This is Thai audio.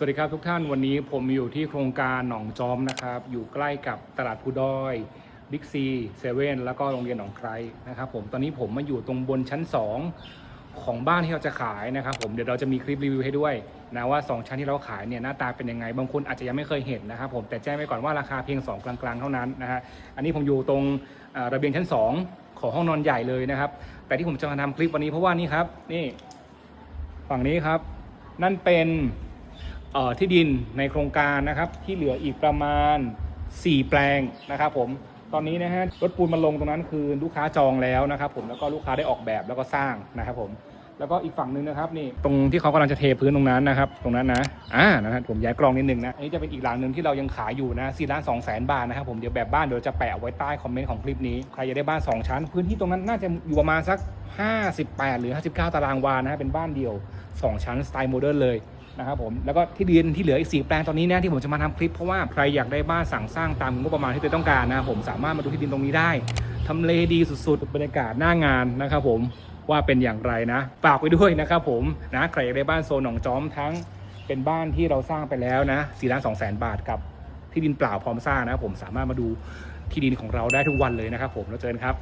สวัสดีครับทุกท่านวันนี้ผมอยู่ที่โครงการหนองจอมนะครับ อยู่ใกล้กับตลาดพูดอยบิ๊กซีเซเว่นแล้วก็โรงเรียนหนองไครนะครับผมตอนนี้ผมมาอยู่ตรงบนชั้น 2 ของบ้านที่เราจะขายนะครับผมเดี๋ยวเราจะมีคลิปรีวิวให้ด้วยนะว่า 2 ชั้นที่เราขายเนี่ยหน้าตาเป็นยังไง บางคนอาจจะยังไม่เคยเห็นนะครับผมแต่แจ้งไว้ก่อนว่าราคาเพียง 2 กลางๆ เท่านั้นนะฮะอันนี้ผมอยู่ตรงระเบียงชั้น 2 ของห้องนอนใหญ่เลยนะครับแต่ที่ผมจะมาทำคลิปวันนี้เพราะว่านี่ครับนี่ฝั่งนี้ครับนั่นเป็น ที่ดินในโครงการนะครับที่เหลืออีกประมาณ 4 แปลงนะครับผมตอนนี้นะฮะรถปูนมาลงตรงนั้นคือลูกค้าจองแล้วนะครับผมแล้วก็ลูกค้าได้ออกแบบแล้วก็สร้างนะครับผมแล้วก็อีกฝั่งหนึ่งนะครับนี่ตรงที่เขากำลังจะเทพื้นตรงนั้นนะครับ ตรงนั้นนะอ่านะครับผมย้ายกล้องนิดนึงนะอันนี้จะเป็นอีกหลังหนึ่งที่เรายังขายอยู่นะสี่ล้านสองแสนบาทนะครับผมเดี๋ยวแบบบ้านเดี๋ยวจะแปะเอาไว้ใต้คอมเมนต์ของคลิปนี้ใครอยากได้บ้าน 2 ชั้น พื้นที่ตรงนั้นน่าจะอยู่ประมาณสัก 58 หรือ 59 ตารางวานะฮะเป็นบ้านเดียว 2 ชั้นสไตล์โมเดิร์นเลยนะครับผมแล้วก็ที่ดินที่เหลืออีก 4 แปลงตอนนี้นี่ยที่ผมจะมาทำคลิปเพราะว่าใครอยากได้บ้านสั่งสร้างตามงบประมาณที่ตัวต้องการนะผมสามารถมาดูที่ดินตรงนี้ได้ทำเลดีสุดๆบรรยากาศหน้างานนะครับผมว่าเป็นอย่างไรนะฝากไว้ด้วยนะครับผมนะใครอยากได้บ้านโซนหนองจอมทั้งเป็นบ้านที่เราสร้างไปแล้วนะ4ล้าน2แสนบาทกับที่ดินเปล่าพร้อมสร้างนะผมสามารถมาดูที่ดินของเราได้ทุกวันเลยนะครับผมแล้วเจอกันครับ